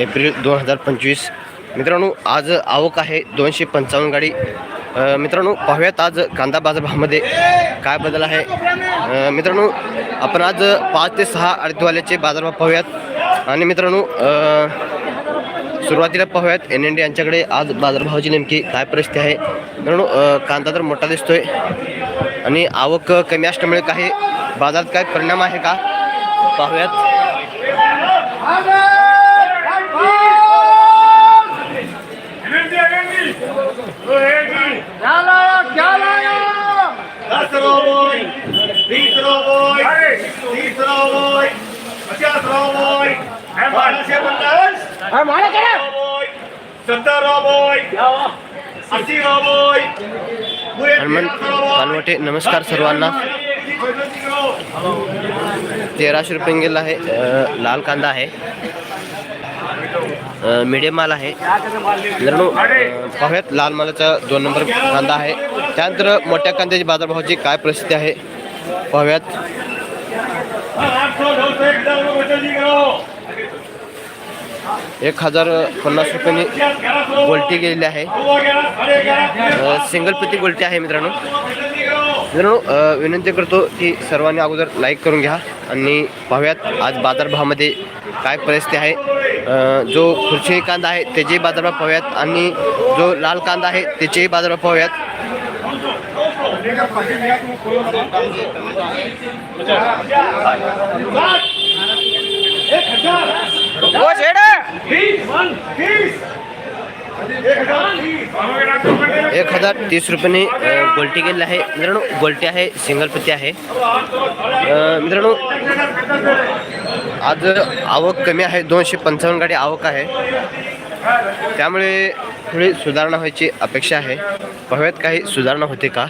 April दोन हजार पंचवीस. मित्रांनो आज आवक आहे दोनशे पंचावन्न गाडी. मित्रांनो पाहूयात आज कांदा बाजारभावामध्ये काय बदल आहे. मित्रांनो आपण आज पाच ते सहा अडतीवाल्याचे बाजारभाव पाहूयात. आणि मित्रांनो सुरुवातीला पाहूयात एन एन डी यांच्याकडे आज बाजारभावाची नेमकी काय परिस्थिती आहे. मित्रांनो कांदा तर मोठा दिसतोय. आणि आवक कमी असल्यामुळे काही बाजारात काय परिणाम आहे का? पाहूयात. पुरे हनुमान कानवटे नमस्कार सर्वांना. तेराशे रुपये गेला आहे लाल कांदा आहे. मिडियम माल आहे. पाहूयात लाल मालाचा दोन नंबर कांदा आहे. त्यानंतर मोठ्या कांद्याच्या बाजारभावाची काय परिस्थिती आहे पाहूयात. एक हजार पन्नास रुपयांनी गोलटी गेलेली आहे. सिंगल प्रति गोलटी आहे मित्रांनो. मित्रांनो विनंती करतो की सर्वांनी अगोदर लाईक करून घ्या आणि पाहूयात आज बाजारभावामध्ये काय परिस्थिती आहे. जो खुर्ची कांदा आहे त्याचेही बाजारभाव पाहूयात आणि जो लाल कांदा आहे त्याचेही बाजारभाव पाहूयात. एक हजार तीस रुपयाने गोलटी गोल्टी आहे. मित्रांनो गोल्टी आहे सिंगल पत्ती आहे. मित्रांनो आज आवक कमी आहे. दोनशे पंचावन्न गाडी आवक आहे. त्यामुळे थोडी सुधारणा व्हायची अपेक्षा आहे. पाहूयात काही सुधारणा होते का?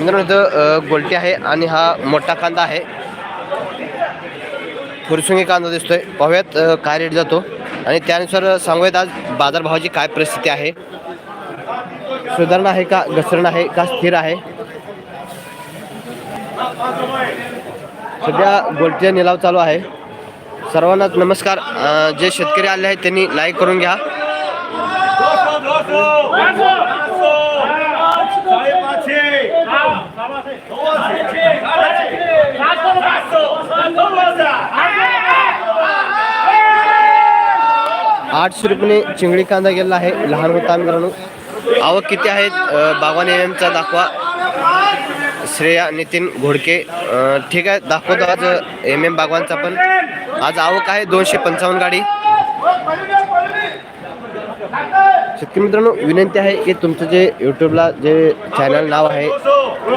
मित्रांनो गोलटी आहे आणि हा मोठा कांदा आहे. फुरसुंगी कांदा दिसतोय. पाहूयात काय रेट जातो? आणि त्यानुसार सांगूयात आज बाजारभावाची काय परिस्थिती आहे. सुधारणा आहे का? घसरण आहे का? स्थिर आहे. सध्या गोलटीचा निलाव चालू आहे. सर्वांनाच नमस्कार. जे शेतकरी आले आहेत त्यांनी लाईक करून घ्या. आठशे रुपये चिंगडी कांदा गेलेला आहे. लहान होता मित्रांनो. आवक किती आहेत? अ, बावन एमचा दाखवा. श्रेया नितीन घोडके ठीक आहे दाखवतो आज एम एम बागवानचा पण. आज आवक आहे दोनशे पंचावन्न गाडी. शेतकरी मित्रांनो विनंती आहे की तुमचं जे यूट्यूबला जे चॅनल नाव आहे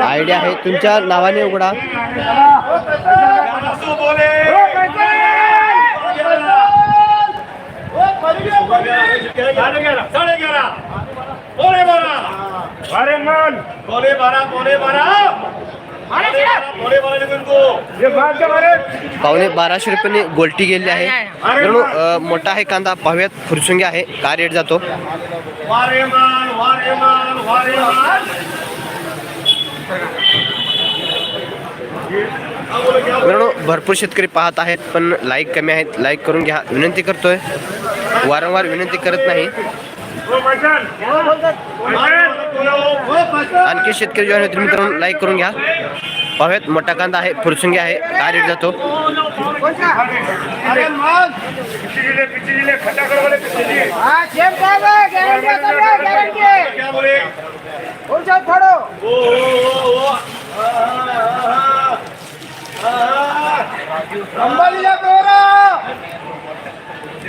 आय डी आहे तुमच्या नावाने उघडा. बोले अरे मन पावणे बाराशे रुपयाने गोलटी गेलेली आहे. मित्रांनो मोठा आहे कांदा पाहूयात फुरसुंगे आहे. काय रेट जातो? मित्रांनो भरपूर शेतकरी पाहत आहेत पण लाईक कमी आहेत. लाईक करून घ्या. विनंती करतोय. वारंवार विनंती करत नाही. आणखी शेतकरी जॉईन होतील मित्रांनो लाईक करून घ्या. पाहूयात मोठा कांदा आहे फुरसुंगी आहे काय रेट जातो? अरे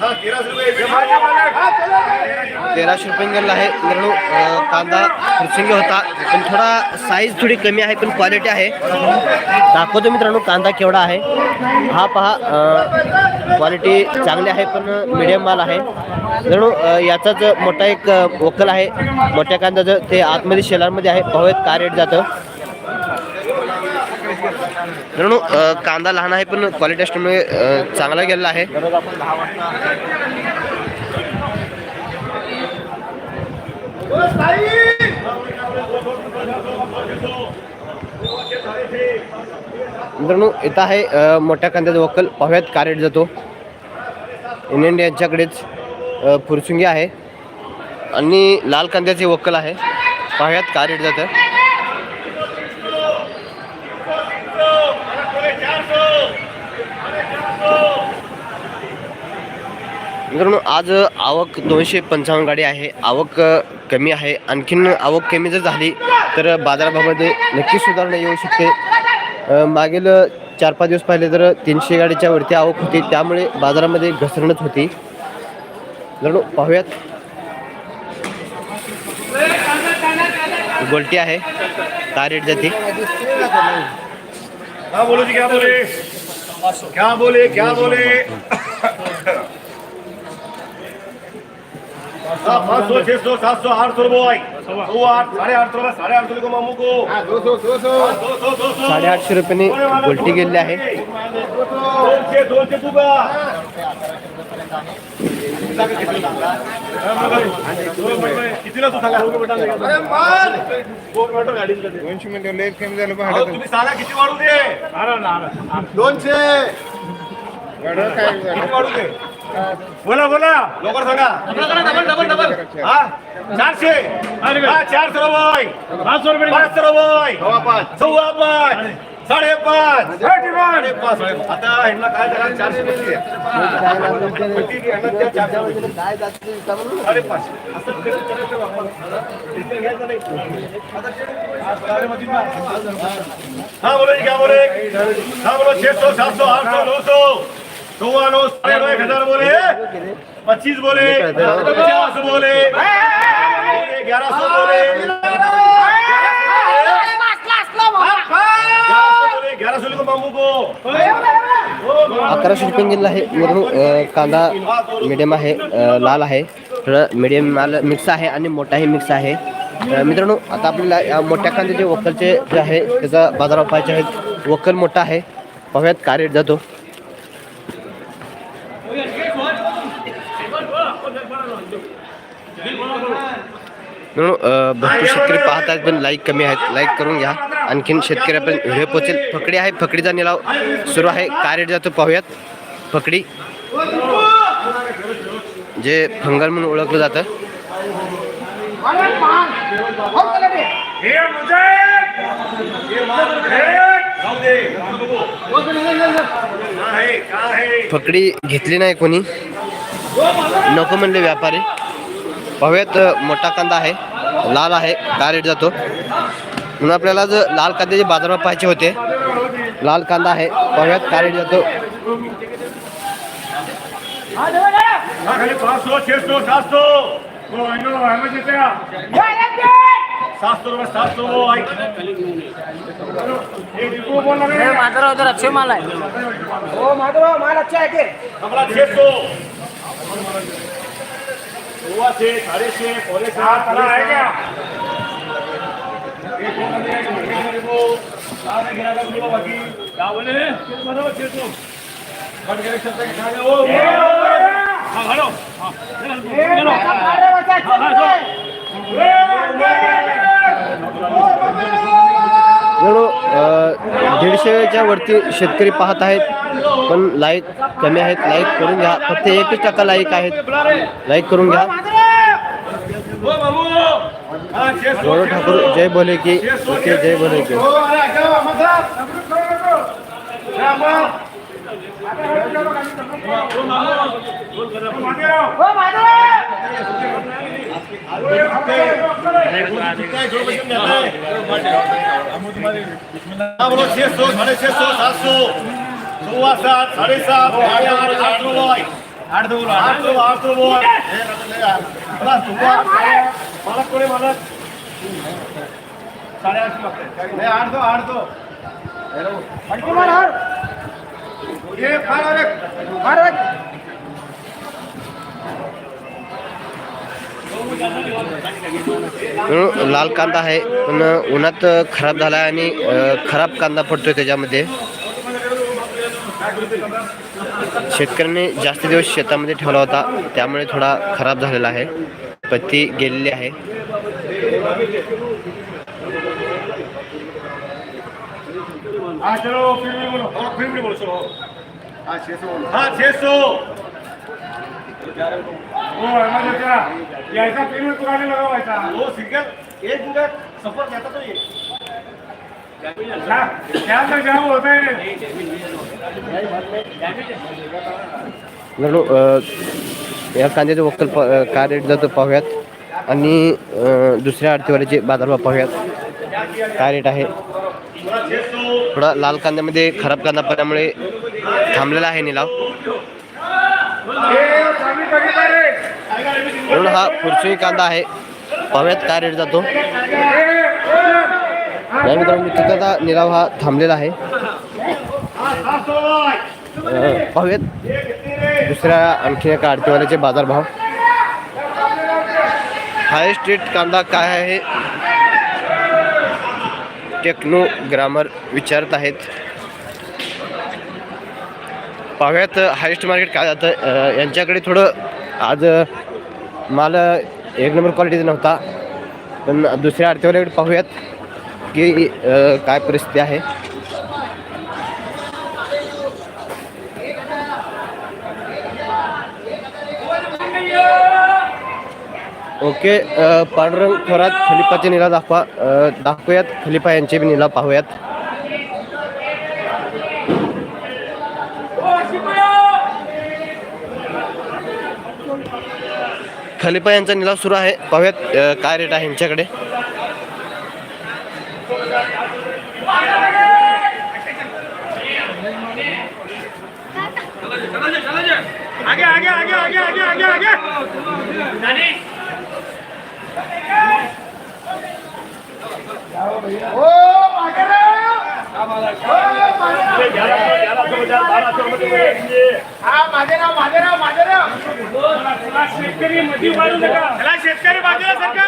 तेराशे रुपये गेला गेलेला आहे मित्रांनो कांदा फुरसिंगी होता. पण थोडा साईज थोडी कमी आहे पण क्वालिटी आहे. दाखवतो मित्रांनो कांदा केवढा आहे. हा पहा क्वालिटी चांगली आहे पण मिडियम माल आहे. मित्रांनो याचाच मोठा एक वकल आहे मोठ्या कांद्याचं ते आतमध्ये शेलारमध्ये आहे. पाहूयात का रेट जातं? मित्रांनो कांदा लहान आहे पण क्वालिटी असल्यामुळे चांगला गेलेला आहे. मित्रांनो इथं आहे मोठ्या कांद्याचा वक्कल. पाहूयात का रेट जातो. इंडियन यांच्याकडेच फुरसुंगी आहे. आणि लाल कांद्याचे वक्कल आहे. पाहूयात का रेट जातं मित्रांनो आज आवक दोनशे पंचावन्न गाडी आहे. आवक कमी आहे. आणखीन आवक कमी जर झाली तर बाजारभावामध्ये नक्की सुधारणा येऊ शकते. मागील चार पाच दिवस पाहिले तर तीनशे गाडीच्या वरती आवक होती. त्यामुळे बाजारामध्ये घसरणच होती. मित्रांनो पाहूयात. गोलटी आहे. का रेट जाते? क्या बोलो जी क्या बोले क्या बोले क्या बोले हाँ, पाँच सौ छह सौ सात सौ आठ सौ रुपये सौ आठ साढ़े आठ सौ रुपये साढ़े आठ सौ रुपये मामू को दो सौ दो सौ दो सौ दो सौ साडेआठशे रुपयाने गोलटी गेलेली आहे. दोनशे. दोनशे तुका कितीला तू सांगा दोनशे मध्ये लेट कमी झालं? अहो, भाडं तुम्ही सांगा किती वाढू दे दोनशे वाढू दे? बोला बोला. लवकर सांगा. Double double double. हा चारशे. हा चारशे रुपये. पाचशे रुपये. पाचशे रुपये. सव्वा पाच. पाच. साडेपाच. साडेपाच. आता ह्यांना काय करा चारशे. साडेपाच. हाँ बोलो क्या बोले हाँ बोलो छह सौ सात सौ आठ सौ नौ सौ साढ़े एक हजार बोले। पच्चीस बोले। पचास बोले। ग्यारह सौ बोले। अकराशे रुपये गेलेला आहे अ, कांदा मिडियम आहे लाल आहे. थोडं मिडियम माल मिक्स आहे आणि मोठाही मिक्स आहे. मित्रांनो आता आपल्याला या मोठ्या कांद्याचे वक्कलचे जे आहे त्याचा बाजारावर पाहायचे आहेत. वक्कल मोठा आहे. पाहूयात का रेट जातो मित्रांनो अ, भरपूर शेतकरी पाहत आहेत पण लाईक कमी आहेत. लाईक करून घ्या. आणखीन शेतकऱ्यापर्यंत व्हिडिओ पोहोचेल. फकडी आहे फकडीचा निलाव सुरू आहे. काय रेट जातो पाहूयात. फकडी. जे फंगल म्हणून ओळखलं जातं. फकडी घेतली नाही कोणी. नको म्हणले व्यापारी. पाहूयात मोठा कांदा आहे. लाल आहे काय रेट जातो. म्हणून आपल्याला जर लाल कांद्याचे बाजारभाव पाहायचे होते. लाल कांदा आहे पाहूयात काय रेट जातो हाँ, खाली पाँच सौ छह सौ सात सौ वो आइनो हमें देते सात सौ रुपये सात सौ वो आई ये डिपो बोल रहे माधवराव उधर अच्छे माल है ओ माधवराव माल अच्छा है के हमारा छह सौ हुआ से साढ़े छह पौने सात है क्या क्या बोले बराबर छह सौ दीडशेच्या वरती शेतकरी पाहत आहेत पण लाईक कमी आहेत. लाईक करून घ्या. फक्त एकच टक्का लाईक आहेत. लाईक करून घ्या. गौरव ठाकूर जय बोले की ओके जय बोले की. हो, ओ माधवराव हाँ बोलो छह सौ साढ़े छह सौ सात सौ सवा सात साढ़े सात साढ़े आठ आठ रुपये आठ दो आठ दो आठ दो बोल बस तुमको मालक लाल कांदा आहे पण उन्हात खराब झाला आहे आणि खराब कांदा पडतोय त्याच्यामध्ये. शेतकऱ्यांनी जास्त दिवस शेतामध्ये ठेवला होता त्यामुळे थोडा खराब झालेला आहे. पत्ती गेलेली आहे. हाँ हाँ छह सौ हाँ छह सौ वो हमारे क्या ये ऐसा पेमेंट पुराने लगा हुआ था वो सिंगल एक जगह सफर जाता तो ये. क्या क्या तक जाम होता है मित्रांनो अ, या कांद्याचं वक्कल काय रेट जातं पाहूयात. आणि दुसऱ्या आरतीवाल्याचे बाजारभाव पाहूयात. काय रेट आहे? थोडा लाल कांद्यामध्ये खराब कांदा पडल्यामुळे थांबलेला आहे निलाव. म्हणून हा पुरची कांदा आहे. पाहूयात काय रेट जातो. या मित्रांनो तिथं आता हा थांबलेला आहे. पाहूयात. दुसऱ्या आणखी एका आरतीवाल्याचे बाजारभाव. हायस्ट रेट कांदा काय आहे? टेक्नो ग्रामर विचारत आहेत. पाहूयात हायस्ट मार्केट काय जातं यांच्याकडे थोडं आज माल एक नंबर क्वालिटीचा नव्हता. पण दुसऱ्या आरतीवाल्याकडे पाहूयात की काय परिस्थिती आहे. ओके पांडुरंग थोरात खलिपाचे निला दाखवा दाखवूयात खलिपा यांचे बी निला पाहूयात. खलिपा यांचा निलाव सुरू आहे. पाहूयात काय रेट आहे यांच्याकडे? आगे आगे आगे आगे आगे आगे आगे ओ आगे रे! हा माझे नाव माझे नाव माझे नाव. शेतकरी मध्ये मारू नका. त्याला शेतकरी बाजूला सरका.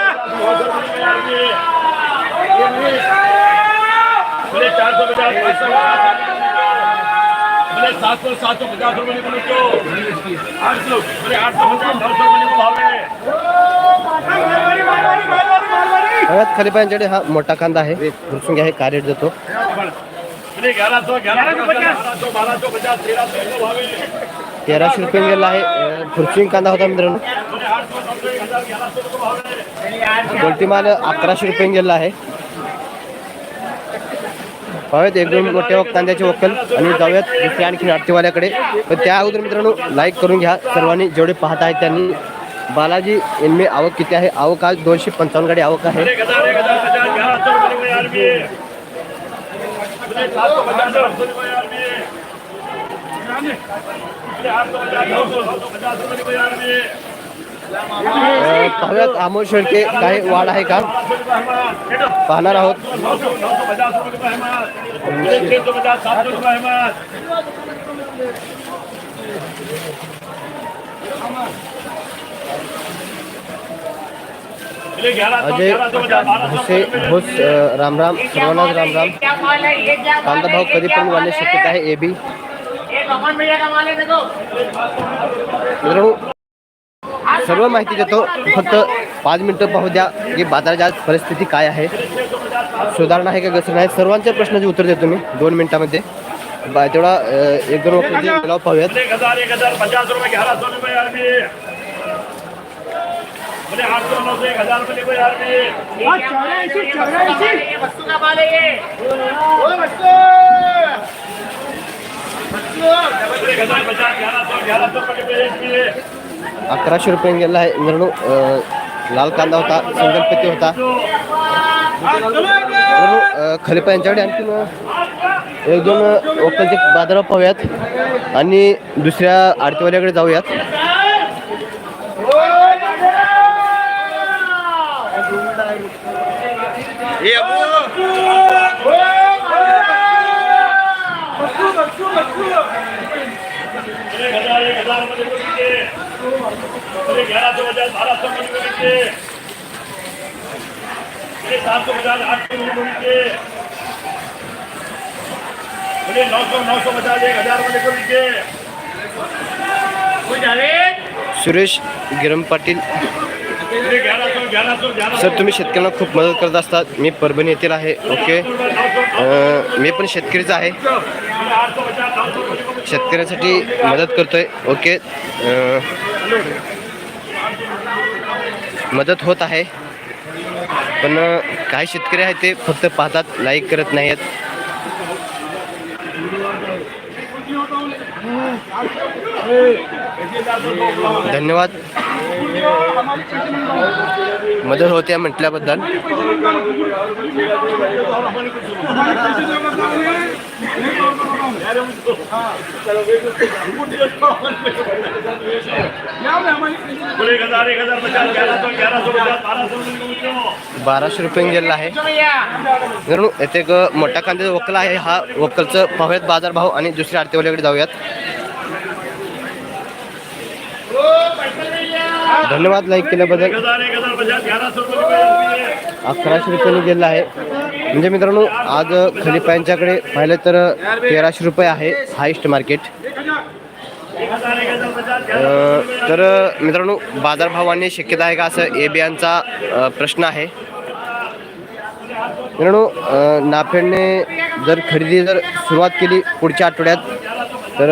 चार सौ पचास बोले सात सौ सात सौ पचास रुपये निकलो क्यों आठ सौ बोले आठ सौ पचास नौ सौ रुपये भाव है हा मोठा कांदा आहे. घुसून आहे काय रेट जातो बोले ग्यारह सौ ग्यारह सौ पचास. सौ बारह सौ पचास तेरह सौ भाव. है तेराशे रुपये गेला आहे. खुर्ची कांदा होता मित्रांनो. गोलटी माल अकराशे रुपये गेला आहे. पाहूयात एक दोन मोठे वक- कांद्याचे वक्कल. आणि जाऊयात दुसऱ्या आणखी आरतीवाल्याकडे. पण त्या अगोदर मित्रांनो लाईक करून घ्या. सर्वांनी जेवढे पाहत आहेत त्यांनी. बालाजी एनमे आवक किती आहे? आवक आज दोनशे पंचावन्न गाडी आवक आहे. पाहूयात अमोल शेळके काही का? पाहणार आहोत. अजय भुसे भोस रामराम सर्वांनाच रामराम कांदा भाव कधी पण वाढण्याची शक्यता आहे ए बी. मित्रांनो सर्व माहिती देतो फक्त पाच मिनिटं पाहू द्या की बाजाराची आज परिस्थिती काय आहे. सुधारणा आहे का कसं नाही सर्वांच्या प्रश्नाचे उत्तर देतो मी दोन मिनिटामध्ये. बा तेवढा एक दोन पाहूयात एक हजार एक हजार पचास रुपये ग्यारह सौ रुपये यार भी बोले आठ सौ नौ सौ एक हजार रुपये वस्तू का ये। अकराशे रुपये गेला आहे मित्रांनो लाल कांदा होता सिंगल होता। खलिपा यांच्याकडे आणखीन अ, एक दोन वक्कलचे बाजारात पाहूयात. आणि दुसऱ्या आरतीवाल्याकडे जाऊयात. सुरेश गिरम पाटील। सर तुम्ही शेतकऱ्यांना खूप मदत करत असतात. मी परभणी येथील आहे. ओके? मी पण शेतकरीच आहे. शेतकऱ्यांसाठी मदत करतोय. ओके? मदत होत आहे. पण काही शेतकरी आहेत ते फक्त पाहतात लाईक करत नाही आहेत धन्यवाद. मदत होते म्हटल्याबद्दल. बाराशे रुपये गेलेला आहे. मित्रांनो येथे एक मोठा कांद्याचा वक्कल आहे. हा वक्कलचं पाहूयात बाजारभाव आणि दुसऱ्या आरतीवाल्याकडे जाऊयात. धन्यवाद लाईक केल्याबद्दल. एक रुपये मी अकराशे रुपयांनी गेलेला आहे. म्हणजे मित्रांनो आज खलिपायांच्याकडे पाहिलं तर तेराशे रुपये आहे हायस्ट मार्केट. तर मित्रांनो बाजारभावाने शक्यता आहे का असं ए बियांचा प्रश्न आहे. मित्रांनो नाफेडने जर खरेदी जर सुरुवात केली पुढच्या आठवड्यात तर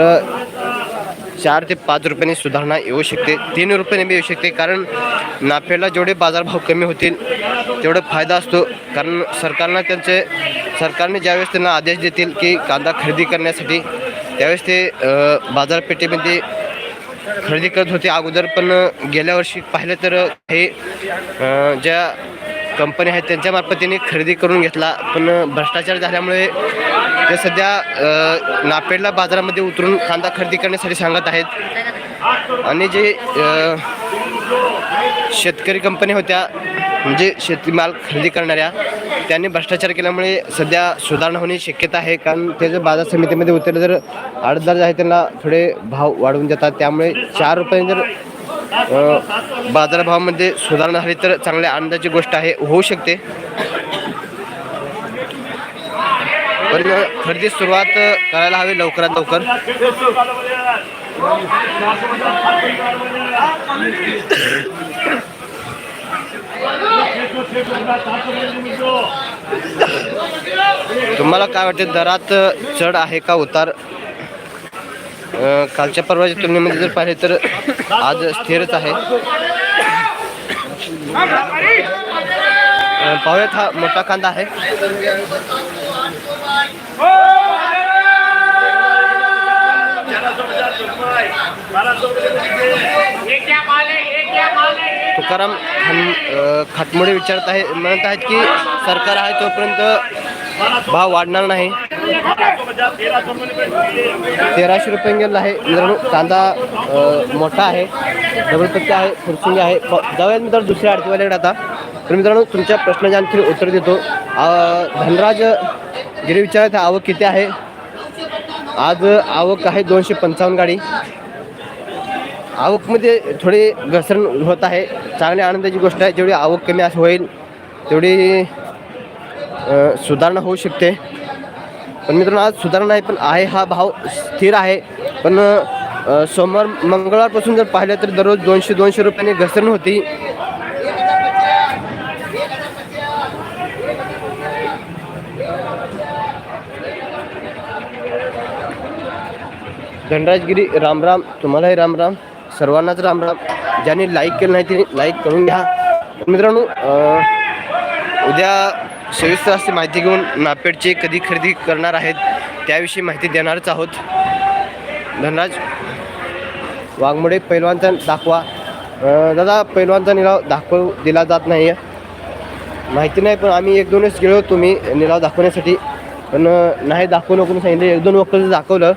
चार ते पाच रुपयाने सुधारणा येऊ शकते. तीन रुपयाने बी येऊ शकते. कारण नाफेडला जेवढे बाजारभाव कमी होतील तेवढा फायदा असतो. कारण सरकारनं त्यांचे सरकारने ज्यावेळेस त्यांना आदेश देतील की कांदा खरेदी करण्यासाठी त्यावेळेस ते बाजारपेठेमध्ये खरेदी करत होते. अगोदर पण गेल्या वर्षी पाहिलं तर हे ज्या कंपनी आहेत त्यांच्यामार्फत त्यांनी खरेदी करून घेतला. पण भ्रष्टाचार झाल्यामुळे ते सध्या नापेडला बाजारामध्ये उतरून कांदा खरेदी करण्यासाठी सांगत आहेत. आणि जे शेतकरी कंपन्या होत्या म्हणजे शेतीमाल खरेदी करणाऱ्या त्यांनी भ्रष्टाचार केल्यामुळे सध्या सुधारणा होणे शक्यता आहे. कारण ते जर बाजार समितीमध्ये उतरले तर आडतदार जे आहे त्यांना थोडे भाव वाढवून देतात. त्यामुळे चार रुपये जर बाजारभावामध्ये सुधारणा झाली तर चांगल्या आनंदाची गोष्ट आहे होऊ शकते. पण खरेदी सुरुवात करायला हवी लवकरात लवकर. तुम्हाला काय वाटते दरात चढ आहे का उतार? कालच्या परवाच्या तुलनेमध्ये जर पाहिले तर आज स्थिरच आहे. पाहुयात हा मोठा कांदा आहे. तुकाराम खाटमोडे विचारत आहे म्हणत आहेत की सरकार आहे तोपर्यंत भाव वाढणार नाही. तेराशे रुपये गेला आहे. मित्रांनो कांदा मोठा आहे. डबल पत्ते आहे फुरसुंगी आहे. प- जाऊयात मित्रांनो दुसऱ्या आरतीवाल्याकडे आता. तर मित्रांनो तुमच्या प्रश्नाचे आणखी उत्तर देतो. धनराज गिरी विचारत आवक किती आहे? आज आवक आहे दोनशे पंचावन्न गाडी. आवकमध्ये थोडी घसरण होत आहे. चांगल्या आनंदाची गोष्ट आहे. जेवढी आवक कमी असं होईल तेवढी सुधारणा होऊ शकते. पण मित्रांनो आज सुधारणा आहे पण आहे हा भाव स्थिर आहे. पण सोमवार मंगळवारपासून जर पाहिलं तर दररोज दोनशे दोनशे रुपयाने घसरण होती. धनराजगिरी रामराम तुम्हालाही रामराम सर्वांनाच रामराम. ज्यांनी लाईक केलं नाही त्यांनी लाईक करून घ्या. मित्रांनो उद्या सविस्तर अशी माहिती घेऊन नापेडची कधी खरेदी करणार आहेत त्याविषयी माहिती देणारच आहोत. धनराज वाघमोडे पैलवानचा दाखवा. दादा पैलवानचा निलाव दाखव दिला जात नाही आहे माहिती नाही पण आम्ही एक दोनच गेलो तुम्ही निलाव दाखवण्यासाठी. पण नाही दाखवू नको म्हणून सांगितलं. एक दोन वक्कल दाखवलं.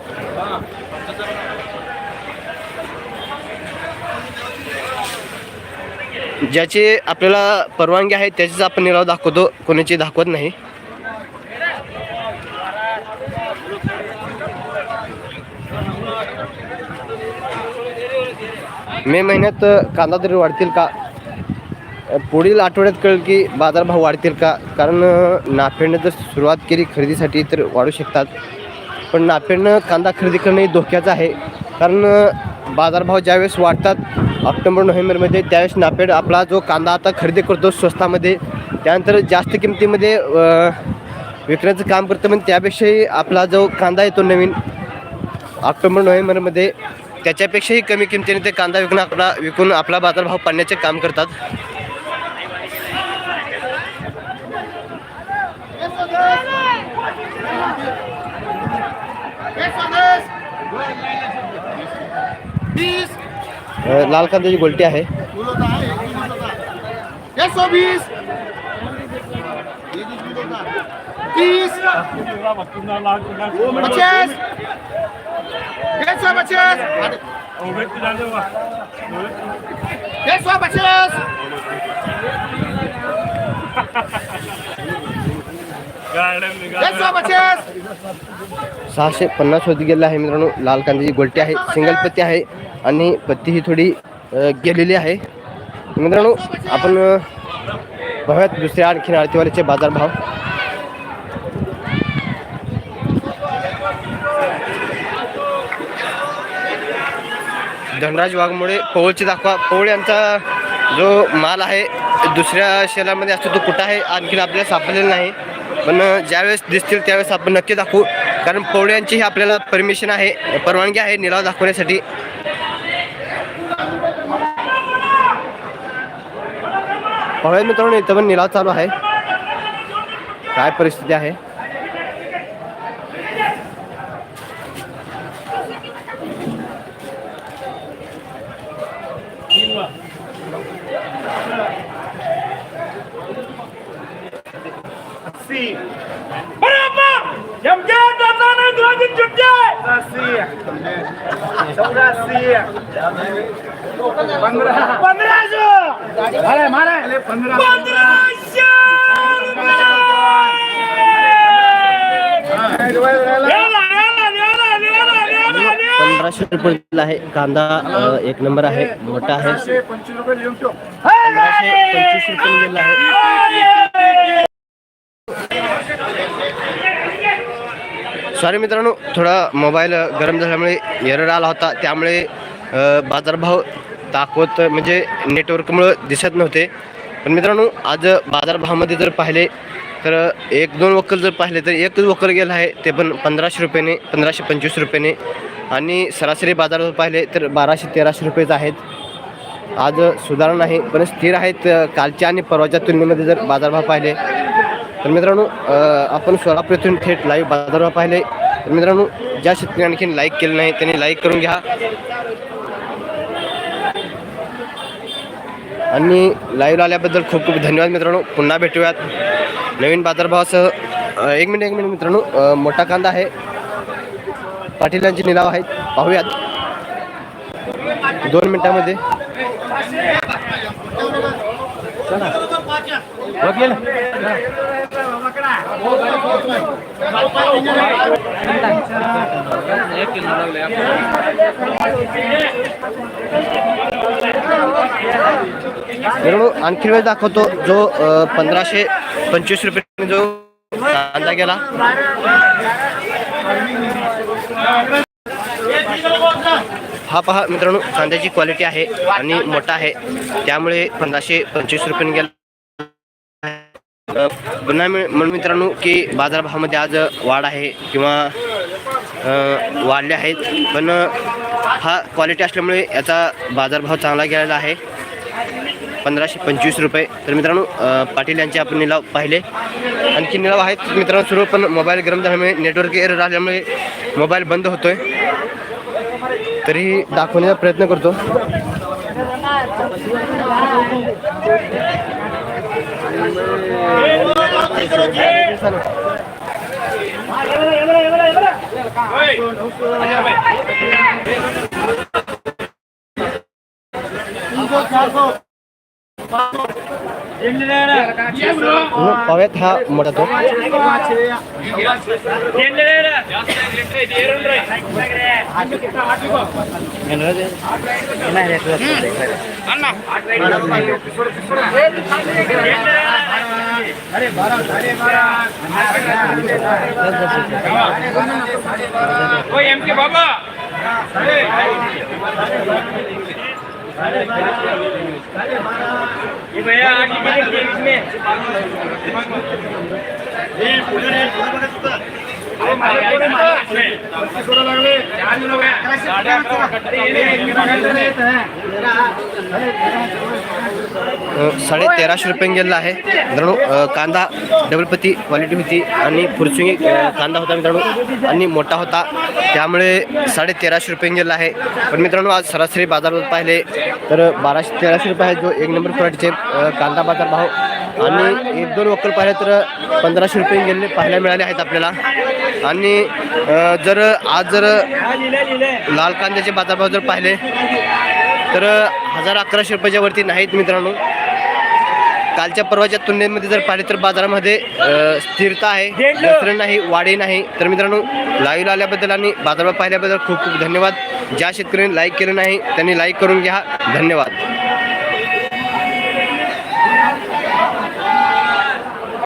ज्याची आपल्याला परवानगी आहे त्याचीच आपण निराव दाखवतो. कोणाची दाखवत नाही. मे महिन्यात कांदा दर वाढतील का? पुढील आठवड्यात कळेल की बाजारभाव वाढतील का? कारण नाफेडनं जर सुरुवात केली खरेदीसाठी तर वाढू शकतात. पण नाफेडनं कांदा खरेदी करणे धोक्याचं आहे. कारण बाजारभाव ज्यावेळेस वाढतात ऑक्टोबर नोव्हेंबरमध्ये त्यावेळेस नापेड आपला जो कांदा आता खरेदी करतो स्वस्तामध्ये त्यानंतर जास्त किमतीमध्ये विकण्याचं काम करतं पण त्यापेक्षाही आपला जो कांदा येतो नवीन ऑक्टोबर नोव्हेंबरमध्ये त्याच्यापेक्षाही कमी किमतीने ते कांदा विकून आपला विकून आपला बाजारभाव पाडण्याचे काम करतात. लाल कांद्याची गोलटी आहे. पचास सहाशे पन्नास होत गेलेला आहे मित्रांनो. लाल कांद्याची गोलटी आहे सिंगल पत्ती आहे आणि पत्ती ही थोडी गेलेली आहे. मित्रांनो आपण पाहूयात दुसऱ्या आणखीन आरतीवाल्याचे बाजारभाव. धनराज वाघमोडे पवळची दाखवा. पवळ यांचा जो माल आहे दुसऱ्या शेलामध्ये असतो तो कुठं आहे? आणखीन आपल्याला सापडलेला नाही. पण ज्यावेळेस दिसतील त्यावेळेस आपण नक्की दाखवू. कारण पोळ्यांची ही आपल्याला परमिशन आहे परवानगी आहे निलाव दाखवण्यासाठी. पाहूया मित्रांनो इथं पण निलाव चालू आहे. काय परिस्थिती आहे? पंधराशे रुपये आहे. कांदा एक नंबर आहे. मोठा आहे. पंचवीस रुपये लिहून आहे. सॉरी मित्रांनो थोडा मोबाईल गरम झाल्यामुळे एरर आला होता. त्यामुळे बाजारभाव दाखवत म्हणजे नेटवर्कमुळं दिसत नव्हते. पण मित्रांनो आज बाजारभावामध्ये जर पाहिले तर एक दोन वक्कल जर पाहिले तर एकच वक्कल गेलं आहे ते पण पंधराशे रुपयाने पंधराशे पंचवीस रुपयाने. आणि सरासरी बाजार जर पाहिले तर बाराशे तेराशे रुपयेच आहेत. आज सुधारणा नाही पण स्थिर आहेत कालच्या आणि परवाच्या तुलनेमध्ये जर बाजारभाव पाहिले तर मित्रांनो आपण सोलापूर येथून थेट लाईव्ह बाजारभाव पाहिले. तर मित्रांनो ज्या शेतकरी आणखीन लाईक केलं नाही त्यांनी लाईक करून घ्या. आणि लाईव्ह आल्याबद्दल खूप खूप धन्यवाद मित्रांनो. पुन्हा भेटूयात नवीन बाजारभावासह. एक मिनिट एक मिनिट मित्रांनो. मोठा कांदा आहे. पाटीलांचे निलाव आहेत. पाहूयात. दोन मिनिटामध्ये. आणखी वेळ दाखवतो जो पंधराशे पंचवीस रुपये जो कांदा गेला. हा पहा मित्रांनो कांद्याची क्वालिटी आहे आणि मोठा आहे. त्यामुळे पंधराशे पंचवीस रुपये गेला. पुन्हा म्हणून मित्रांनो की बाजारभावामध्ये आज वाढ आहे किंवा वाढले आहेत. पण हा क्वालिटी असल्यामुळे याचा बाजारभाव चांगला गेलेला आहे. पंधराशे पंचवीस रुपये. तर मित्रांनो पाटील यांचे आपण निलाव पाहिले. आणखी निलाव आहेत मित्रांनो सुरू पण मोबाईल गरम झाल्यामुळे नेटवर्क एरर आल्यामुळे मोबाईल बंद होतोय. तरीही दाखवण्याचा प्रयत्न करतो. పవేత మొదట అన్న. म्हणून पाहूयात हा मोठा तो अ, साडे तेराशे रुपये गेलेला आहे. मित्रांनो कांदा डबलपती क्वालिटी होती आणि फुरचुंगी कांदा होता मित्रांनो आणि मोठा होता. त्यामुळे साडे तेराशे रुपये गेलेला आहे. पण मित्रांनो आज सरासरी बाजारात पाहिले तर बाराशे तेराशे रुपये आहे जो एक नंबर क्वालिटीचे कांदा बाजार भाव. आणि एक दोन वक्कल पाहिले तर पंधराशे रुपये गेले पाहायला मिळाले आहेत आपल्याला. आणि जर आज जर लाल कांद्याचे बाजारभाव जर पाहिले तर हजार अकराशे रुपयाच्या वरती नाहीत मित्रांनो. कालच्या परवाच्या तुलनेमध्ये जर पाहिले तर बाजारामध्ये स्थिरता आहे घसरण नाही वाढी नाही. तर मित्रांनो लाईव्ह आल्याबद्दल आणि बाजारभाव पाहिल्याबद्दल खूप खूप धन्यवाद. ज्या शेतकऱ्यांनी लाईक केलं नाही त्यांनी लाईक करून घ्या. धन्यवाद.